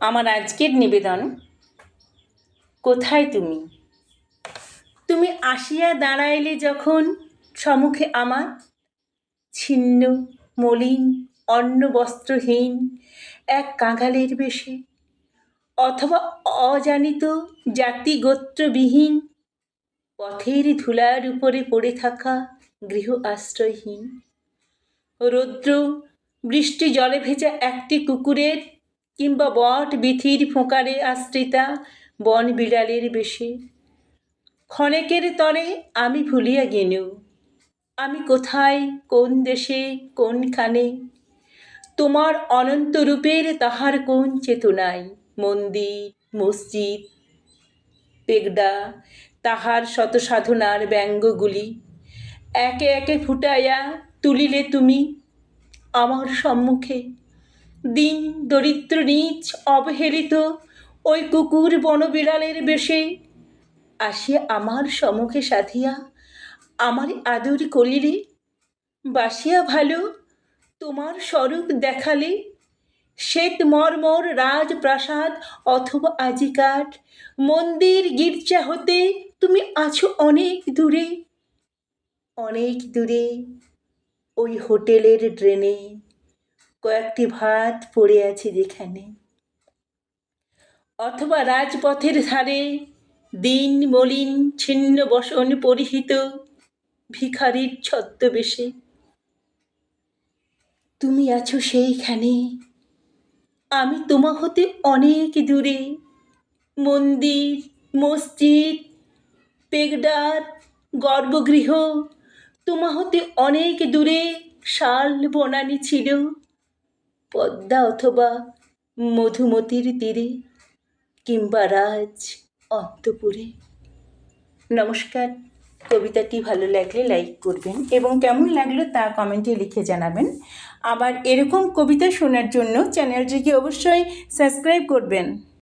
আমার আজকের নিবেদন, কোথায় তুমি? তুমি আসিয়া দাঁড়াইলে যখন সম্মুখে আমার ছিন্ন, মলিন, অন্ন বস্ত্রহীন এক কাঙালের বেশে, অথবা অজানিত জাতি গোত্রবিহীন পথের ধুলার উপরে পড়ে থাকা গৃহ আশ্রয়হীন, রৌদ্র বৃষ্টি জলে ভেজা একটি কুকুরের কিংবা বট বিথির ফোঁকারে আশ্রিতা বন বিড়ালের বেশে। ক্ষণেকের তরে আমি ভুলিয়া গেনু। আমি কোথায়, কোন দেশে, কোনখানে? তোমার অনন্ত রূপের তাহার কোন চেতনায়? মন্দির, মসজিদ, পেগডা, তাহার শত সাধনার ব্যঙ্গগুলি। একে একে ফুটাইয়া তুলিলে তুমি আমার সম্মুখে। দিন দরিদ্র নীচ অবহেলিত ওই কুকুর বনবিড়ালের বেশে। আসিয়া আমার সম্মুখে সাধিয়া, আমার আদর কলিরে, বাসিয়া ভালো, তোমার স্বরূপ দেখালে, শ্বেত মর্মর রাজপ্রাসাদ অথবা আজিকাট মন্দির গির্জা হতে তুমি আছো অনেক দূরে। অনেক দূরে, ওই হোটেলের ড্রেনে। কয়েকটি ভাত পড়ে আছে যেখানে। অথবা রাজপথের ধারে দিন মলিন ছিন্ন বসন পরিহিত ভিখারির ছদ্মবেশে। তুমি আছো সেইখানে। আমি তোমা হতে অনেক দূরে। মন্দির, মসজিদ, পেগডার, গর্ভগৃহ, তোমা হতে অনেক দূরে। শাল বনানি ছিল। পদ্মা অথবা মধুমতির তীরে কিংবা রাজ অন্তপুরে। নমস্কার। কবিতাটি ভালো লাগলে লাইক করবেন এবং কেমন লাগল তা কমেন্টে লিখে জানাবেন। আবার এরকম কবিতা শোনার জন্য চ্যানেলটিকে অবশ্যই সাবস্ক্রাইব করবেন।